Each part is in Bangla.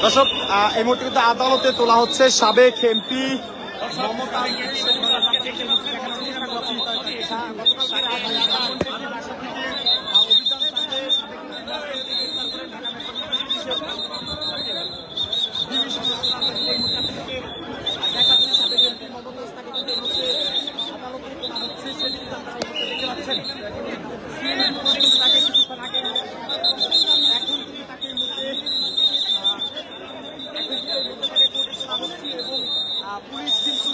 দর্শক এই মুহূর্তে কিন্তু আদালতে তোলা হচ্ছে সাবেক এমপি পুলিশ কিন্তু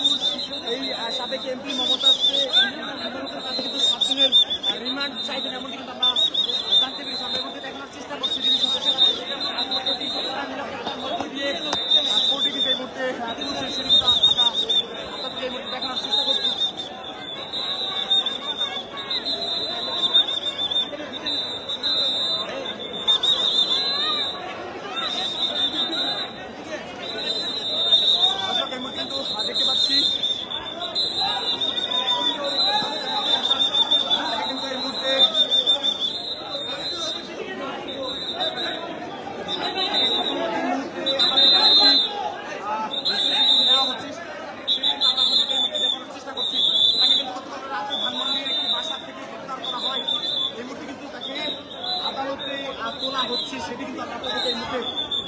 এই আহ, সাবেক এমপি মমতাজকে আদালতের কাছে কিন্তু সাত দিনের রিমান্ড চাইবেন এমনটি কিন্তু আমরা জানতে পেরেছি আমরা এমনটি দেখানোর চেষ্টা করছি ডিভিশন দিয়ে কোর্টে কিন্তু এই মুহূর্তে আহ, তুলছেন সেটি কিন্তু আমরা আপনাদেরকে এই মুহূর্তে দেখানোর চেষ্টা করছি দর্শক এই মুহূর্তে কিন্তু আহ, দেখতে পাচ্ছি তাকে কিন্তু এই মুহূর্তে নেওয়া হচ্ছে সেটি কিন্তু আমরা আপনাদেরকে এই মুহূর্তে দেখানোর চেষ্টা করছি তাকে কিন্তু গতকাল রাতে ধানমন্ডির একটি বাসা থেকে গ্রেফতার করা হয় এই মুহূর্তে কিন্তু তাকে আদালতে আহ, তোলা হচ্ছে সেটি কিন্তু আমরা আপনাদেরকে এই মুহূর্তে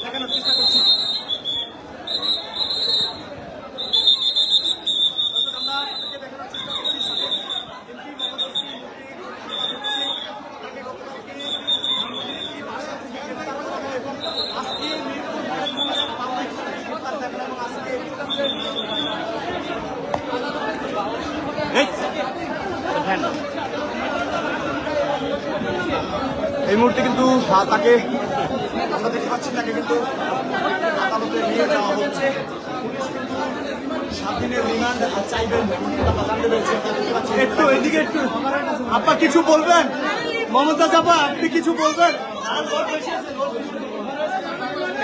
দেখানোর চেষ্টা করছি দর্শক, আমরা আপনাদেরকে দেখানোর চেষ্টা করছি সাবেক এমপি মমতাজকে এই মুহূর্তে তাকে গতকালকে ধানমন্ডির একটি বাসা থেকে গ্রেফতার করা হয় এবং আজকে মিরপুর মডেল থানার মামলায় তাকে গ্রেফতার দেখানো এবং আজকে এই মুহূর্তে কিন্তু তাকে আমরা দেখতে পাচ্ছি তাকে কিন্তু আদালতে নিয়ে যাওয়া হচ্ছে সাত দিনের রিমান্ড চাইবেন। একটু এদিকে একটু আপা কিছু বলবেন মমতা যাবা আপনি কিছু বলবেন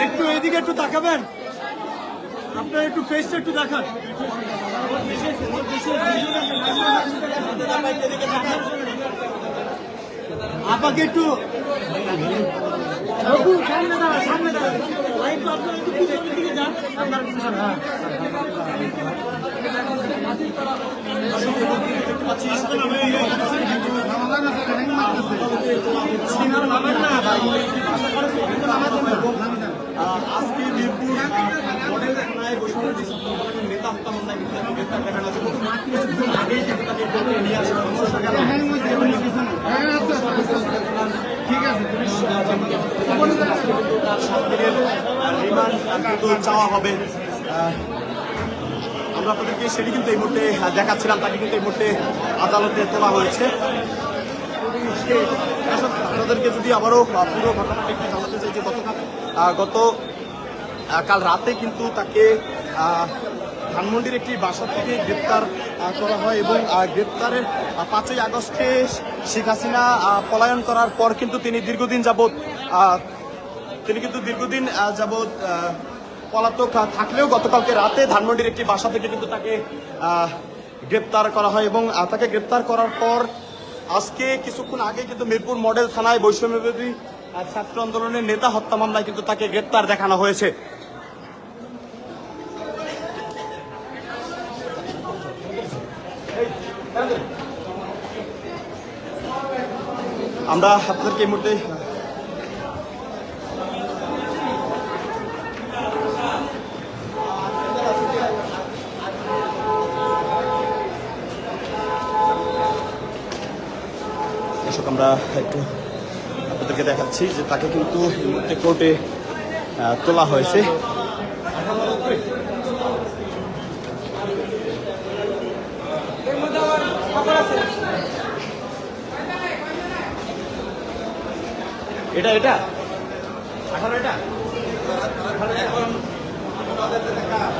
একটু এদিকে একটু তাকাবেন আপনার একটু ফেসটা একটু দেখান আপাকে একটু সামনে দাঁড়া সামনে দাঁড়া একটু আপনার একটু পিছনের দিকে যান। আপনার পিছনে হ্যাঁ আজকে মিরপুর মডেল থানায় বৈষম্য নেতা হত্যা মামলায় কিন্তু গ্রেপ্তার দেখানো এবং কিছুক্ষণ আগেই কিন্তু তাকে কোর্টে নিয়ে আসা হয়েছে ঠিক আছে তার সাত রিমান্ড চাওয়া হবে। আমরা আপনাদেরকে সেটি কিন্তু এই মুহূর্তে দেখাচ্ছিলাম, তাকে কিন্তু এই মুহূর্তে আদালতে তোলা হয়েছে। আপনাদেরকে যদি আবারও পুরো ঘটনাটা একটু জানাতে চাই যে গতকাল গত কাল রাতে কিন্তু তাকে ধানমন্ডির একটি বাসা থেকে গ্রেপ্তার করা হয় এবং গ্রেপ্তারের পাঁচই আগস্টে শেখ হাসিনা পলায়ন করার পর কিন্তু তিনি দীর্ঘদিন যাবৎ তিনি কিন্তু দীর্ঘদিন যাবৎ পলাতক থাকলেও গতকালকে রাতে ধানমন্ডির একটি বাসা থেকে কিন্তু তাকে গ্রেপ্তার করা হয় এবং তাকে গ্রেপ্তার করার পর আজকে কিছুক্ষণ আগে কিন্তু মিরপুর মডেল থানায় বৈষম্যবিরোধী আহ, ছাত্র আন্দোলনের নেতা হত্যা মামলায় কিন্তু তাকে গ্রেপ্তার দেখানো হয়েছে। আমরা আপনাদেরকে এই মুহূর্তে আমরা একটু আপনাদেরকে দেখাচ্ছি যে তাকে কিন্তু কোর্টে তোলা হয়েছে। এটা এটা? আঠারো এটা?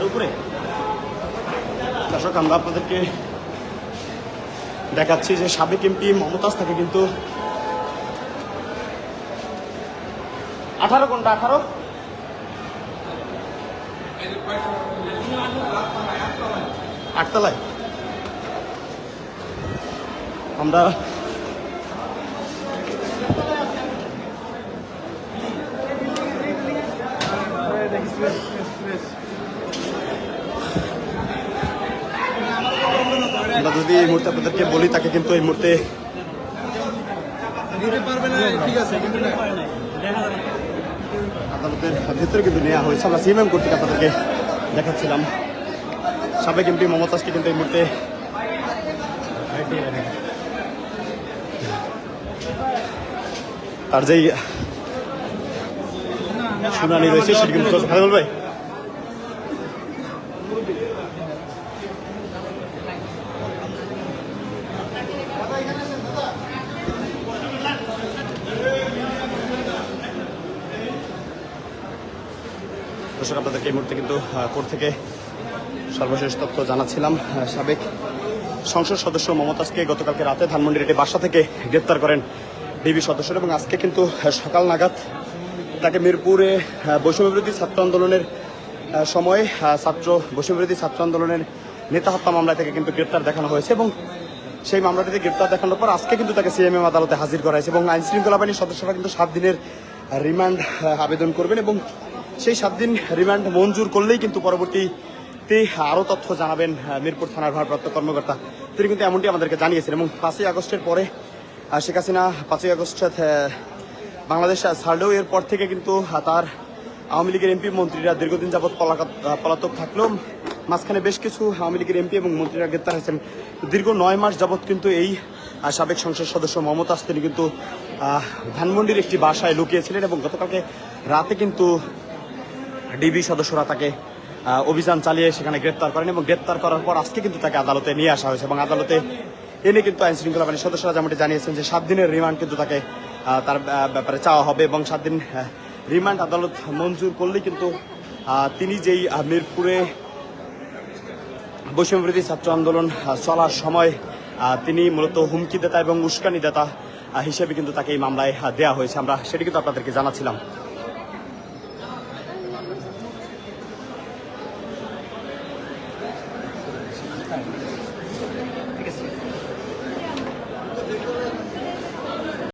উপরে? দর্শক, আমরা আপনাদেরকে দেখাচ্ছি যে সাবেক এমপি মমতাজ থাকে কিন্তু আঠারো কোনটা আঠারো। আটতলায়। আমরা আমরা যদি এই মুহূর্তে আপনাদেরকে বলি, তাকে কিন্তু এই মুহূর্তে আদালতের ভেতরে কিন্তু নেওয়া হয়েছে। আমরা সিএমএম কর্তৃক আপনাদেরকে দেখাচ্ছিলাম। সাবেক এমপি মমতাজকে কিন্তু এই মুহূর্তে তার যেই শুনানি রয়েছে, সেটি কিন্তু ভালো দর্শক, আপনাদেরকে এই মুহূর্তে কিন্তু কোর্ট থেকে সর্বশেষ তথ্য জানাচ্ছিলাম সাবেক সংসদ সদস্য মমতাজকে গতকালকে রাতে ধানমন্ডির একটি বাসা থেকে গ্রেপ্তার করেন ডিবি সদস্যরা এবং আজকে কিন্তু সকাল নাগাদ তাকে মিরপুরে বৈষম্যবিরোধী ছাত্র আন্দোলনের সময় ছাত্র, বৈষম্যবিরোধী ছাত্র আন্দোলনের নেতা হত্যা মামলা থেকে কিন্তু গ্রেপ্তার দেখানো হয়েছে এবং সেই মামলাটিতে গ্রেপ্তার দেখানোর পর আজকে কিন্তু তাকে সিএমএম আদালতে হাজির করা হয়েছে এবং আইন শৃঙ্খলা বাহিনীর সদস্যরা কিন্তু সাত দিনের রিমান্ড আবেদন করবেন এবং সেই সাত দিন রিমান্ড মঞ্জুর করলেই কিন্তু পরবর্তীতে আরও তথ্য জানাবেন মিরপুর থানার ভারপ্রাপ্ত কর্মকর্তা। তিনি কিন্তু এমনটি আমাদেরকে জানিয়েছেন এবং পাঁচই আগস্টের পরে শেখ হাসিনা পাঁচই আগস্ট বাংলাদেশ ছাড়লেও এরপর থেকে কিন্তু তার আওয়ামী লীগের এমপি মন্ত্রীরা দীর্ঘদিন যাবৎ পলাতক থাকলেও মাঝখানে বেশ কিছু আওয়ামী লীগের এমপি এবং মন্ত্রীরা গ্রেপ্তার হয়েছেন। দীর্ঘ নয় মাস যাবৎ কিন্তু এই সাবেক সংসদ সদস্য মমতাজ তিনি কিন্তু ধানমন্ডির একটি বাসায় লুকিয়েছিলেন এবং গতকালকে রাতে কিন্তু ডিবি সদস্যরা তাকে অভিযান চালিয়ে সেখানে গ্রেপ্তার করেন এবং গ্রেপ্তার করার পর আজকে কিন্তু তাকে আদালতে নিয়ে আসা হয়েছে এবং আদালতে এনে কিন্তু আইন শৃঙ্খলা বাহিনীর সদস্যরা যেমনটি জানিয়েছেন যে সাত দিনের রিমান্ড কিন্তু তাকে তার ব্যাপারে চাওয়া হবে এবং সাত দিন রিমান্ড আদালত মঞ্জুর করলেই কিন্তু তিনি যেই মিরপুরে বৈষম্যবিরোধী ছাত্র আন্দোলন চলার সময় তিনি মূলত হুমকি দাতা এবং উস্কানি দাতা হিসেবে কিন্তু তাকে এই মামলায় দেওয়া হয়েছে। আমরা সেটি কিন্তু আপনাদেরকে জানাচ্ছিলাম।